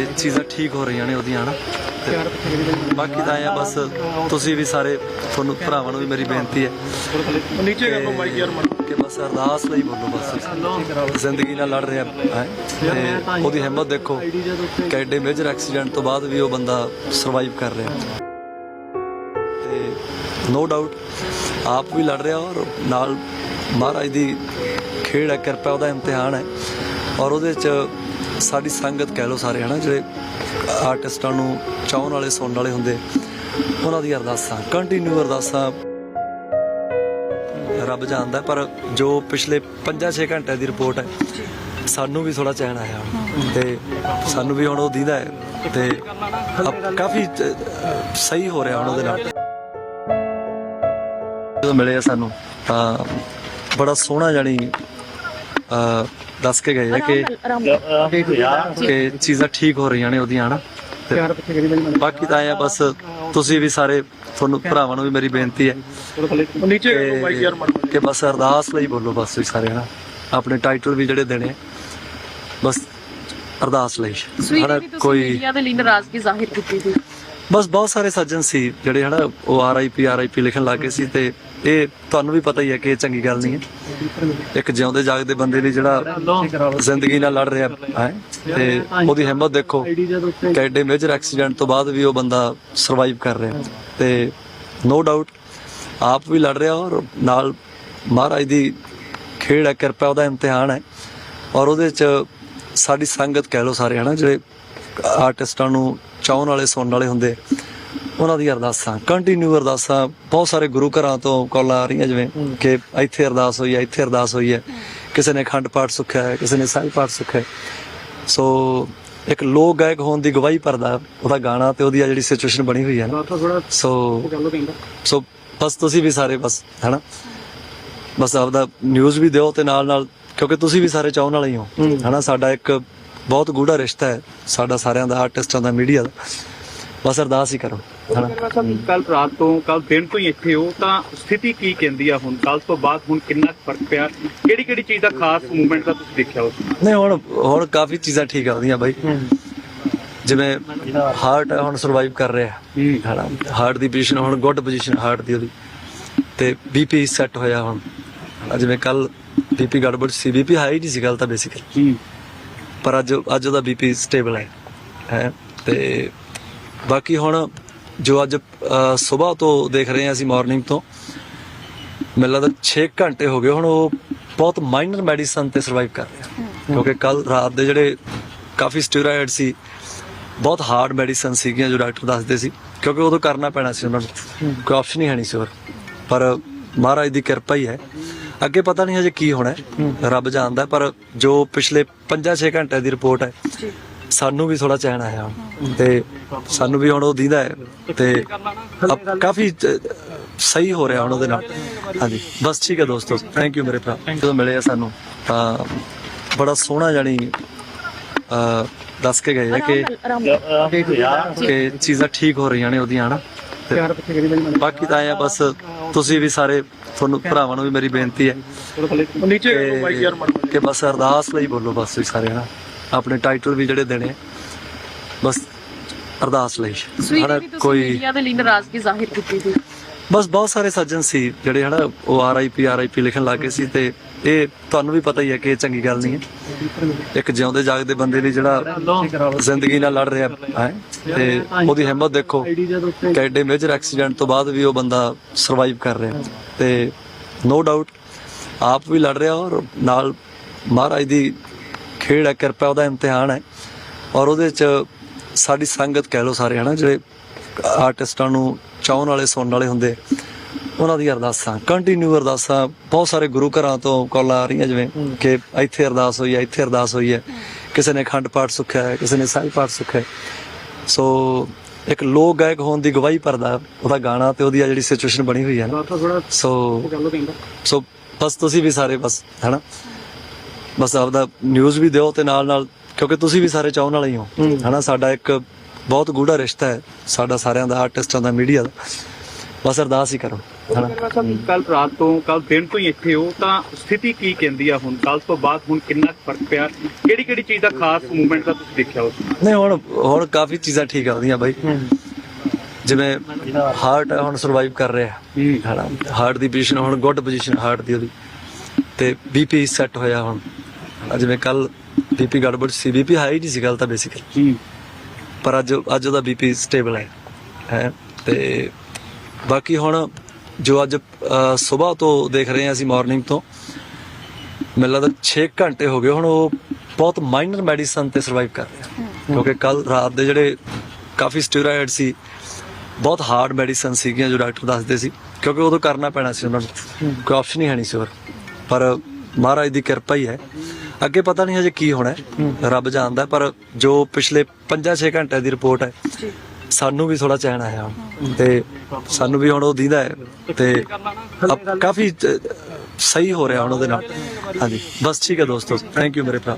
ਇਹ ਚੀਜ਼ਾਂ ਠੀਕ ਹੋ ਰਹੀਆਂ ਨੇ ਉਹਦੀਆਂ ਹਨਾ? ਤੇ ਬਾਕੀ ਤਾਂ ਆ ਬਸ ਤੁਸੀਂ ਵੀ ਸਾਰੇ ਤੁਹਾਨੂੰ ਭਰਾਵਾਂ ਨੂੰ ਵੀ ਮੇਰੀ ਬੇਨਤੀ ਹੈ ਨੀਚੇ ਕਰ ਲਓ ਮਾਈਕ ਯਾਰ ਮਨ ਕਿ ਬਸ ਅਰਦਾਸ ਲਈ ਬੋਲੋ ਬਸ। ਜ਼ਿੰਦਗੀ ਨਾਲ ਲੜ ਰਿਹਾ ਹੈ? ਤੇ ਉਹਦੀ ਹਿੰਮਤ ਦੇਖੋ ਕਿ ਐਡੇ ਮੇਜਰ ਐਕਸੀਡੈਂਟ ਤੋਂ ਬਾਅਦ ਵੀ ਉਹ ਬੰਦਾ ਸਰਵਾਈਵ ਕਰ ਰਿਹਾ। ਤੇ ਨੋ ਡਾਊਟ ਆਪ ਵੀ ਲੜ ਰਿਹਾ ਔਰ ਨਾਲ ਮਹਾਰਾਜ ਦੀ ਖੇਡ ਹੈ ਕਿਰਪਾ ਉਹਦਾ ਇਮਤਿਹਾਨ ਹੈ। ਔਰ ਉਹਦੇ ਚ ਸਾਡੀ ਸੰਗਤ ਕਹਿ ਲੋ ਸਾਰੇ, ਹਨਾ, ਜਿਹੜੇ ਆਰਟਿਸਟਾਂ ਨੂੰ ਚਾਹਣ ਵਾਲੇ, ਸੁਣਨ ਵਾਲੇ ਹੁੰਦੇ, ਉਹਨਾਂ ਦੀ ਅਰਦਾਸਾਂ ਕੰਟੀਨਿਊ ਅਰਦਾਸਾਂ ਰੱਬ ਜਾਣਦਾ ਪਰ ਜੋ ਪਿਛਲੇ 5-6 ਘੰਟੇ ਦੀ ਰਿਪੋਰਟ ਹੈ, ਸਾਨੂੰ ਵੀ ਥੋੜਾ ਚੈਨ ਆਇਆ। ਹੁਣ ਤੇ ਸਾਨੂੰ ਵੀ ਹੁਣ ਉਹ ਦੀਦਾ ਹੈ, ਤੇ ਕਾਫੀ ਸਹੀ ਹੋ ਰਿਹਾ ਹੁਣ ਉਹਦੇ ਨਾਲ। ਜਦੋਂ ਮਿਲੇ ਸਾਨੂੰ, ਤਾਂ ਬੜਾ ਸੋਹਣਾ ਜਾਨੀ ਅ, ਦੱਸ ਕੇ ਗਏ ਆ ਕਿ ਕਿ ਚੀਜ਼ਾਂ ਠੀਕ ਹੋ ਰਹੀਆਂ ਨੇ ਉਹਦੀਆਂ ਹਨਾ? ਤੇ ਬਾਕੀ ਤਾਂ ਇਹ ਆ ਬਸ ਤੁਸੀਂ ਵੀ ਸਾਰੇ ਤੁਹਾਨੂੰ ਭਰਾਵਾਂ ਨੂੰ ਵੀ ਮੇਰੀ ਬੇਨਤੀ ਹੈ ਨੀਚੇ ਕਿ ਬਸ ਅਰਦਾਸ ਲਈ ਬੋਲੋ ਬਸ ਤੁਸੀਂ ਸਾਰੇ ਹਨਾ? ਆਪਣੇ ਟਾਈਟਲ ਵੀ ਜਿਹੜੇ ਦੇਣੇ ਆ, ਬਸ ਅਰਦਾਸ ਲਈ। ਹਨਾ ਕੋਈ ਮੀਡੀਆ ਦੇ ਲਈ ਨਾਰਾਜ਼ਗੀ ਜ਼ਾਹਿਰ ਕੀਤੀ ਸੀ। ਬਸ ਬਹੁਤ ਸਾਰੇ ਸੱਜਣ ਸੀ ਜਿਹੜੇ ਹਨਾ ਉਹ ਆਰਆਈਪੀ ਆਰਆਈਪੀ ਲਿਖਣ ਲੱਗੇ ਸੀ ਤੇ ਇਹ ਤੁਹਾਨੂੰ ਵੀ ਪਤਾ ਹੀ ਹੈ ਕਿ ਇਹ ਚੰਗੀ ਗੱਲ ਨਹੀਂ ਹੈ। ਇੱਕ ਜਿਉਂਦੇ ਜਾਗਦੇ ਬੰਦੇ ਲਈ ਜਿਹੜਾ ਜ਼ਿੰਦਗੀ ਨਾਲ ਲੜ ਰਿਹਾ ਹੈ, ਤੇ ਉਹਦੀ ਹਿੰਮਤ ਦੇਖੋ ਕਿ ਮੇਜਰ ਐਕਸੀਡੈਂਟ ਤੋਂ ਬਾਅਦ ਵੀ ਉਹ ਬੰਦਾ ਸਰਵਾਈਵ ਕਰ ਰਿਹਾ। ਤੇ ਨੋ ਡਾਊਟ ਆਪ ਵੀ ਲੜ ਰਿਹਾ ਔਰ ਨਾਲ ਮਹਾਰਾਜ ਦੀ ਖੇਡ ਹੈ, ਕਿਰਪਾ ਉਹਦਾ ਇਮਤਿਹਾਨ ਹੈ। ਔਰ ਉਹਦੇ ਚ ਸਾਡੀ ਸੰਗਤ ਕਹਿ ਲੋ ਸਾਰੇ, ਹਨਾ, ਜਿਹੜੇ ਆਰਟਿਸਟਾਂ ਨੂੰ ਚਾਹਣ ਵਾਲੇ, ਸੁਣਨ ਵਾਲੇ ਹੁੰਦੇ। ਉਹਨਾਂ ਦੀ ਅਰਦਾਸਾਂ ਕੰਟੀਨਿਊ ਅਰਦਾਸਾਂ ਬਹੁਤ ਸਾਰੇ ਗੁਰੂ ਘਰਾਂ ਤੋਂ ਕਾਲਾਂ ਆ ਰਹੀਆਂ ਜਿਵੇਂ ਕਿ ਇੱਥੇ ਅਰਦਾਸ ਹੋਈ ਹੈ ਇੱਥੇ ਅਰਦਾਸ ਹੋਈ ਹੈ। ਕਿਸੇ ਨੇ ਅਖੰਡ ਪਾਠ ਸੁਖਿਆ ਹੈ ਕਿਸੇ ਨੇ ਸਾਹਿਬ ਪਾਠ ਸੁਖਿਆ ਹੈ। ਸੋ ਇੱਕ ਲੋਕ ਗਾਇਕ ਹੋਣ ਦੀ ਗਵਾਹੀ ਭਰਦਾ ਉਹਦਾ ਗਾਣਾ ਤੇ ਉਹਦੀ ਜਿਹੜੀ ਸਿਚੁਏਸ਼ਨ ਬਣੀ ਹੋਈ ਹੈ ਨਾ। ਸੋ ਸੋ ਬਸ ਤੁਸੀਂ ਵੀ ਸਾਰੇ ਬਸ ਹੈਨਾ? ਬਸ ਆਪਦਾ ਨਿਊਜ਼ ਵੀ ਦਿਓ ਤੇ ਨਾਲ ਨਾਲ ਕਿਉਂਕਿ ਤੁਸੀਂ ਵੀ ਸਾਰੇ ਚਾਹਣ ਵਾਲੇ ਹੀ ਹੋ ਹੈਨਾ? ਸਾਡਾ ਇੱਕ ਬਹੁਤ ਗੂੜਾ ਰਿਸ਼ਤਾ ਹੈ ਸਾਡਾ ਸਾਰਿਆਂ ਦਾ ਆਰਟਿਸਟਾਂ ਦਾ ਮੀਡੀਆ ਦਾ। ਬਸ ਅਰਦਾਸ ਹੀ ਕਰੋ। ਕੱਲ ਰਾਤ ਤੋਂ ਕੱਲ ਦਿਨ ਤੋਂ ਹੀ ਇੱਥੇ ਹੋ ਤਾਂ ਸਥਿਤੀ ਕੀ ਕਹਿੰਦੀ ਆ ਹੁਣ? ਕੱਲ ਤੋਂ ਬਾਅਦ ਹੁਣ ਕਿੰਨਾ ਕੁ ਫ਼ਰਕ ਪਿਆ? ਕਿਹੜੀ ਕਿਹੜੀ ਚੀਜ਼ ਦਾ ਖਾਸ ਮੂਵਮੈਂਟ ਦਾ ਤੁਸੀਂ ਦੇਖਿਆ ਉਸ ਨਹੀਂ ਹੁਣ ਹੁਣ ਕਾਫੀ ਚੀਜ਼ਾਂ ਠੀਕ ਆਉਂਦੀਆਂ ਬਾਈ। ਜਿਵੇਂ ਹਾਰਟ ਹੁਣ ਸਰਵਾਈਵ ਕਰ ਰਿਹਾ। ਹੈਨਾ? ਹਾਰਟ ਦੀ ਪੋਜੀਸ਼ਨ ਹੁਣ ਗੁੱਡ ਪੋਜੀਸ਼ਨ ਹਾਰਟ ਦੀ ਉਹਦੀ। ਤੇ ਬੀਪੀ ਸੈੱਟ ਹੋਇਆ ਹੁਣ। ਹੈਨਾ, ਜਿਵੇਂ ਕੱਲ ਬੀਪੀ ਗੜਬੜ ਸੀ। ਬੀਪੀ ਹਾਈ ਨਹੀਂ ਸੀ ਗੱਲ ਤਾਂ ਬੇਸਿਕਲੀ ਪਰ ਅੱਜ ਅੱਜ ਉਹਦਾ ਬੀਪੀ ਸਟੇਬਲ ਹੈ। ਹੈ? ਤੇ ਬਾਕੀ ਹੁਣ ਜੋ ਅੱਜ ਸਵੇਰ ਤੋਂ ਦੇਖ ਰਹੇ ਹਾਂ ਅਸੀਂ ਮਾਰਨਿੰਗ ਤੋਂ। ਮੈਨੂੰ ਲੱਗਦਾ 6 ਘੰਟੇ ਹੋ ਗਏ ਹੁਣ ਉਹ ਬਹੁਤ ਮਾਈਨਰ ਮੈਡੀਸਨ ਤੇ ਸਰਵਾਈਵ ਕਰ ਰਿਹਾ। ਕਿਉਂਕਿ ਕੱਲ ਰਾਤ ਦੇ ਜਿਹੜੇ ਕਾਫੀ ਸਟੀਰੋਇਡ ਸੀ ਬਹੁਤ ਹਾਰਡ ਮੈਡੀਸਨ ਸੀਗੀਆਂ ਜੋ ਡਾਕਟਰ ਦੱਸਦੇ ਸੀ। ਕਿਉਂਕਿ ਉਦੋਂ ਕਰਨਾ ਪੈਣਾ ਸੀ ਉਹਨਾਂ ਨੂੰ। ਕੋਈ ਆਪਸ਼ਨ ਹੀ ਹੈ ਨਹੀਂ ਸੀ ਹੋਰ। ਪਰ ਮਹਾਰਾਜ ਦੀ ਕਿਰਪਾ ਹੀ ਹੈ। ਅੱਗੇ ਪਤਾ ਨਹੀਂ ਹਜੇ ਕੀ ਹੋਣਾ ਹੈ। ਰੱਬ ਜਾਣਦਾ ਪਰ ਜੋ ਪਿਛਲੇ 5-6 ਘੰਟੇ ਦੀ ਰਿਪੋਰਟ ਹੈ ਸਾਨੂੰ ਵੀ ਥੋੜਾ ਚੈਨ ਆਇਆ। ਹੁਣ ਤੇ ਸਾਨੂੰ ਵੀ ਹੁਣ ਉਹ ਦੀਦਾ ਹੈ। ਤੇ ਅਬ ਕਾਫੀ ਸਹੀ ਹੋ ਰਿਹਾ ਹੁਣ ਉਹਦੇ ਨਾਲ। ਹਾਂਜੀ। ਬਸ ਠੀਕ ਹੈ ਦੋਸਤੋ। ਥੈਂਕ ਯੂ ਮੇਰੇ ਭਰਾ। ਜਦੋਂ ਮਿਲੇ ਆ ਸਾਨੂੰ ਤਾਂ ਬੜਾ ਸੋਹਣਾ ਜਾਨੀ ਅ, ਦੱਸ ਕੇ ਗਏ ਆ ਕਿ ਕਿ ਚੀਜ਼ਾਂ ਠੀਕ ਹੋ ਰਹੀਆਂ ਨੇ ਉਹਦੀਆਂ ਹਨਾ? ਬਾਕੀ ਤਾਂ ਆ ਬਸ ਤੁਸੀਂ ਵੀ ਸਾਰੇ ਤੁਹਾਨੂੰ ਭਰਾਵਾਂ ਨੂੰ ਵੀ ਮੇਰੀ ਬੇਨਤੀ ਹੈ ਨੀਚੇ ਕਿ ਬਸ ਅਰਦਾਸ ਲਈ ਬੋਲੋ ਬਸ ਸਾਰੇ ਹਨਾ? ਆਪਣੇ ਟਾਈਟਲ ਵੀ ਜਿਹੜੇ ਦੇਣੇ ਬਸ ਅਰਦਾਸ ਲਈ। ਹਨਾ ਕੋਈ ਮੀਡੀਆ ਦੇ ਲਈ ਨਾਰਾਜ਼ਗੀ ਜ਼ਾਹਿਰ ਕੀਤੀ ਸੀ। ਬਸ ਬਹੁਤ ਸਾਰੇ ਸੱਜਣ ਸੀ ਜਿਹੜੇ ਹਨਾ ਉਹ ਆਰਆਈਪੀ ਆਰਆਈਪੀ ਲਿਖਣ ਲੱਗੇ ਸੀ ਤੇ ਇਹ ਤੁਹਾਨੂੰ ਵੀ ਪਤਾ ਹੀ ਹੈ ਕਿ ਇਹ ਚੰਗੀ ਗੱਲ ਨਹੀਂ ਹੈ। ਇੱਕ ਜਿਉਂਦੇ ਜਾਗਦੇ ਬੰਦੇ ਲਈ ਜਿਹੜਾ ਜ਼ਿੰਦਗੀ ਨਾਲ ਲੜ ਰਿਹਾ ਹੈ ਤੇ ਉਹਦੀ ਹਿੰਮਤ ਦੇਖੋ ਕਿ ਐਡੇ ਮੇਜਰ ਐਕਸੀਡੈਂਟ ਤੋਂ ਬਾਅਦ ਵੀ ਉਹ ਬੰਦਾ ਸਰਵਾਈਵ ਕਰ ਰਿਹਾ। ਤੇ ਨੋ ਡਾਊਟ ਆਪ ਵੀ ਲੜ ਰਿਹਾ ਔਰ ਨਾਲ ਮਹਾਰਾਜ ਦੀ ਖੇਡ ਹੈ ਕਿਰਪਾ ਉਹਦਾ ਇਮਤਿਹਾਨ ਹੈ। ਔਰ ਉਹਦੇ ਚ ਸਾਡੀ ਸੰਗਤ ਕਹਿ ਲੋ ਸਾਰੇ ਹਨਾ ਜਿਹੜੇ ਆਰਟਿਸਟਾਂ ਨੂੰ ਚਾਹਣ ਵਾਲੇ ਸੁਣਨ ਵਾਲੇ ਹੁੰਦੇ ਉਹਨਾਂ ਦੀ ਅਰਦਾਸਾਂ। ਕੰਟੀਨਿਊ ਅਰਦਾਸਾਂ। ਬਹੁਤ ਸਾਰੇ ਗੁਰੂ ਘਰਾਂ ਤੋਂ ਕਾਲਾਂ ਆ ਰਹੀਆਂ ਜਿਵੇਂ ਕਿ ਇੱਥੇ ਅਰਦਾਸ ਹੋਈ ਹੈ ਇੱਥੇ ਅਰਦਾਸ ਹੋਈ ਹੈ। ਕਿਸੇ ਨੇ ਅਖੰਡ ਪਾਠ ਸੁਖਿਆ ਹੈ ਕਿਸੇ ਨੇ ਸਾਹਿਬ ਪਾਠ ਸੁਖਿਆ ਸੋ ਇੱਕ ਲੋਕ ਗਾਇਕ ਹੋਣ ਦੀ ਗਵਾਹੀ ਭਰਦਾ ਉਹਦਾ ਗਾਣਾ ਤੇ ਉਹਦੀ ਜਿਹੜੀ ਸਿਚੁਏਸ਼ਨ ਬਣੀ ਹੋਈ ਹੈ ਨਾ। ਸੋ ਸੋ ਬਸ ਤੁਸੀਂ ਵੀ ਸਾਰੇ ਬਸ ਹੈਨਾ। ਬਸ ਆਪਦਾ ਨਿਊਜ਼ ਵੀ ਦਿਓ ਤੇ ਨਾਲ ਨਾਲ ਕਿਉਂਕਿ ਤੁਸੀਂ ਵੀ ਸਾਰੇ ਚਾਹਣ ਵਾਲੇ ਹੀ ਹੋ। ਹੈਨਾ ਸਾਡਾ ਇੱਕ ਬਹੁਤ ਗੂੜਾ ਰਿਸ਼ਤਾ ਹੈ ਸਾਡਾ ਸਾਰਿਆਂ ਦਾ ਆਰਟਿਸਟਾਂ ਦਾ ਮੀਡੀਆ ਦਾ। ਬਸ ਅਰਦਾਸ ਹੀ ਕਰੋ ਕੱਲ ਰਾਤ ਤੋਂ ਕੱਲ ਦਿਨ ਤੋਂ ਹੀ ਇੱਥੇ ਹੋ ਤਾਂ ਸਥਿਤੀ ਕੀ ਕਹਿੰਦੀ ਆ ਹੁਣ? ਕੱਲ ਤੋਂ ਬਾਅਦ ਹੁਣ ਕਿੰਨਾ ਫ਼ਰਕ ਪਿਆ? ਕਿਹੜੀ ਕਿਹੜੀ ਚੀਜ਼ ਦਾ ਖਾਸ ਮੂਵਮੈਂਟ ਦਾ ਤੁਸੀਂ ਦੇਖਿਆ ਉਸ ਨਹੀਂ ਹੁਣ ਹੁਣ ਕਾਫੀ ਚੀਜ਼ਾਂ ਠੀਕ ਆਉਂਦੀਆਂ ਬਾਈ। ਜਿਵੇਂ ਹਾਰਟ ਹੁਣ ਸਰਵਾਈਵ ਕਰ ਰਿਹਾ। ਹਾਰਟ ਦੀ ਪੋਜੀਸ਼ਨ ਹੁਣ ਗੁੱਡ ਪੋਜੀਸ਼ਨ ਹਾਰਟ ਦੀ ਉਹਦੀ। ਤੇ ਬੀਪੀ ਸੈੱਟ ਹੋਇਆ ਹੁਣ। ਜਿਵੇਂ ਕੱਲ ਬੀਪੀ ਗੜਬੜ ਸੀ ਬੀਪੀ ਹਾਈ ਨਹੀਂ ਸੀ ਗੱਲ ਤਾਂ ਬੇਸਿਕਲੀ ਪਰ ਅੱਜ ਅੱਜ ਉਹਦਾ ਬੀਪੀ ਸਟੇਬਲ ਹੈ ਹੈ। ਤੇ ਬਾਕੀ ਹੁਣ ਜੋ ਅੱਜ ਸਵੇਰ ਤੋਂ ਦੇਖ ਰਹੇ ਹਾਂ ਅਸੀਂ ਮਾਰਨਿੰਗ ਤੋਂ ਮੈਨੂੰ ਲੱਗਦਾ 6 ਘੰਟੇ ਹੋ ਗਏ ਹੁਣ ਉਹ ਬਹੁਤ ਮਾਈਨਰ ਮੈਡੀਸਨ ਤੇ ਸਰਵਾਈਵ ਕਰ ਰਿਹਾ। ਕਿਉਂਕਿ ਕੱਲ ਰਾਤ ਦੇ ਜਿਹੜੇ ਕਾਫੀ ਸਟੀਰੋਇਡ ਸੀ ਬਹੁਤ ਹਾਰਡ ਮੈਡੀਸਨ ਸੀਗੀਆਂ ਜੋ ਡਾਕਟਰ ਦੱਸਦੇ ਸੀ ਕਿਉਂਕਿ ਉਦੋਂ ਕਰਨਾ ਪੈਣਾ ਸੀ ਉਹਨਾਂ ਨੂੰ। ਕੋਈ ਆਪਸ਼ਨ ਹੀ ਹੈ ਨਹੀਂ ਸੀ ਹੋਰ। ਪਰ ਮਹਾਰਾਜ ਦੀ ਕਿਰਪਾ ਹੀ ਹੈ। ਅੱਗੇ ਪਤਾ ਨਹੀਂ ਹਜੇ ਕੀ ਹੋਣਾ ਹੈ। ਰੱਬ ਜਾਣਦਾ ਹੈ, ਪਰ ਜੋ ਪਿਛਲੇ 5-6 ਘੰਟਿਆਂ ਦੀ ਰਿਪੋਰਟ ਹੈ ਸਾਨੂੰ ਵੀ ਥੋੜਾ ਚੈਨ ਆਇਆ ਹੁਣ। ਤੇ ਸਾਨੂੰ ਵੀ ਹੁਣ ਉਹ ਦੀਦਾ ਹੈ। ਤੇ ਅਬ ਕਾਫੀ ਅ, ਸਹੀ ਹੋ ਰਿਹਾ ਹੁਣ ਉਹਦੇ ਨਾਲ। ਹਾਂਜੀ। ਬਸ ਠੀਕ ਹੈ ਦੋਸਤੋ। ਥੈਂਕ ਯੂ ਮੇਰੇ ਭਰਾ।